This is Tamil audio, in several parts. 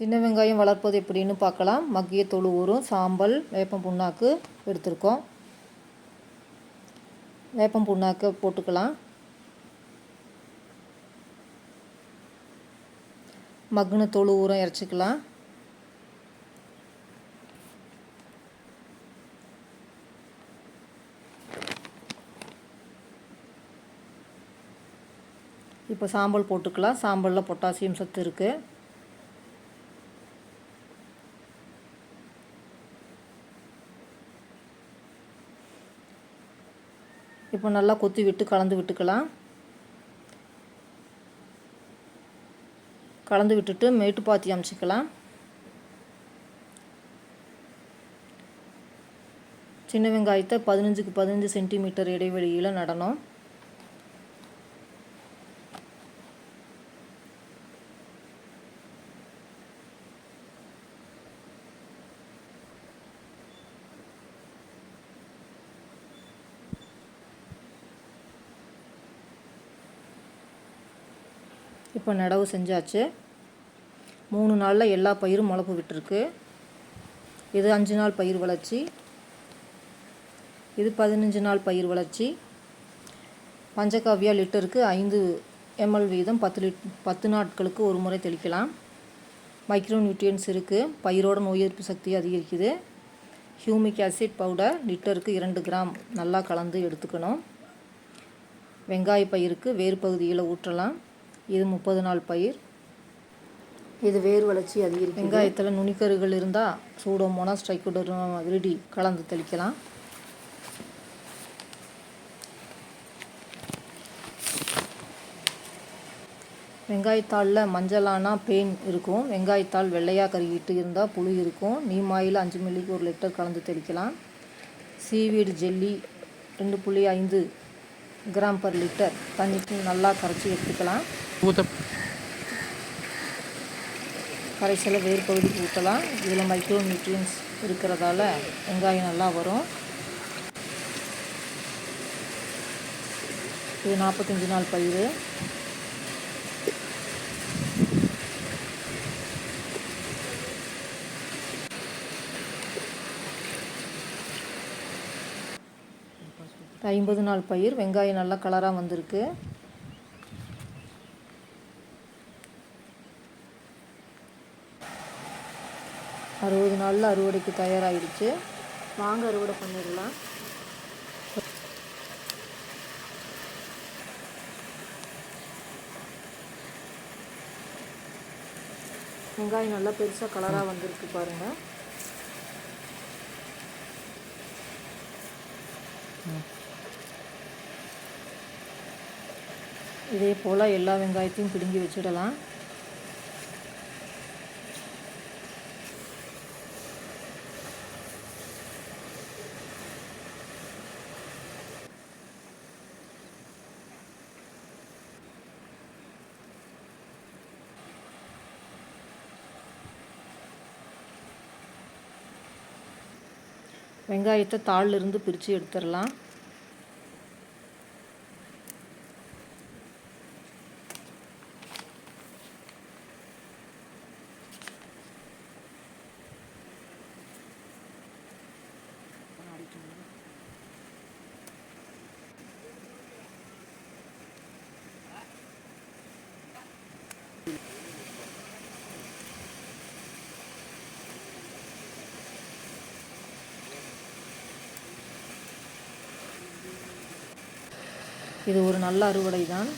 சின்ன வெங்காயம் வளர்ப்பது எப்படின்னு பார்க்கலாம். மக்கிய தொழு ஊறும் சாம்பல் வேப்பம் புண்ணாக்கு எடுத்திருக்கோம். வேப்பம் புண்ணாக்கை போட்டுக்கலாம். மக்குன தொழு ஊரம் இறச்சிக்கலாம். இப்போ சாம்பல் போட்டுக்கலாம். சாம்பலில் பொட்டாசியம் சத்து இருக்குது இப்போ நல்லா கொத்தி விட்டு கலந்து விட்டுக்கலாம். கலந்து விட்டுட்டு மேட்டு பாத்தி அமைச்சிக்கலாம். சின்ன வெங்காயத்தை பதினஞ்சுக்கு பதினஞ்சு சென்டிமீட்டர் இடைவெளியில் நடணும். இப்போ நடவு செஞ்சாச்சு. மூணு நாளில் எல்லா பயிரும் முளப்பு விட்டுருக்கு. இது அஞ்சு நாள் பயிர் வளர்ச்சி. இது பதினஞ்சு நாள் பயிர் வளர்ச்சி. பஞ்சகாவியா லிட்டருக்கு ஐந்து எம்எல் வீதம் பத்து லிட் பத்து நாட்களுக்கு ஒரு முறை தெளிக்கலாம். மைக்ரோ நியூட்ரியன்ஸ் இருக்குது பயிரோட நோய் எதிர்ப்பு சக்தி அதிகரிக்குது. ஹியூமிக் ஆசிட் பவுடர் லிட்டருக்கு இரண்டு கிராம் நல்லா கலந்து எடுத்துக்கணும். வெங்காய பயிருக்கு வேறு பகுதியில் ஊற்றலாம். இது முப்பது நாள் பயிர். இது வேர் வளர்ச்சி அதிகரிக்கும் வெங்காயத்தில் நுனிக்கருகள் இருந்தால் சூடோமோனாஸ் ட்ரைகோடர்மா விரிடி கலந்து தெளிக்கலாம். வெங்காயத்தாளில் மஞ்சளானா பெயின் இருக்கும். வெங்காயத்தாள் வெள்ளையாக கருகிட்டு இருந்தால் புழு இருக்கும். நீமாயில் அஞ்சு மில்லிக்கு ஒரு லிட்டர் கலந்து தெளிக்கலாம். சீவீடு ஜெல்லி ரெண்டு புள்ளி ஐந்து கிராம் பர் லிட்டர். தண்ணிக்கு நல்லா கரைச்சி எடுத்துக்கலாம். ஊத்த கரைசலை வேறு பகுதிக்கு ஊற்றலாம் இதில் மைக்ரோ நியூட்ரியன்ஸ் இருக்கிறதால வெங்காயம் நல்லா வரும். இது நாற்பத்தஞ்சு நாள் பயிர் ஐம்பது நாள் பயிர். வெங்காயம் நல்லா கலராக வந்திருக்கு. அறுபது நாளில் அறுவடைக்கு தயாராகிடுச்சு வாங்க அறுவடை பண்ணிடலாம். வெங்காயம் நல்லா பெருசாக கலராக வந்திருக்கு பாருங்கள் இதே போல் எல்லா வெங்காயத்தையும் பிடுங்கி வச்சிடலாம். வெங்காயத்தை தாளில் இருந்து பிரித்து எடுத்துடலாம் இது ஒரு நல்ல அறுவடை தான்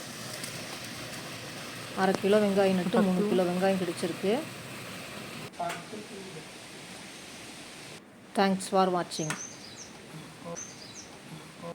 அரை கிலோ வெங்காயம் நட்டு மூணு கிலோ வெங்காயம் கிடைச்சிருக்கு. தேங்க்ஸ் ஃபார் வாட்சிங்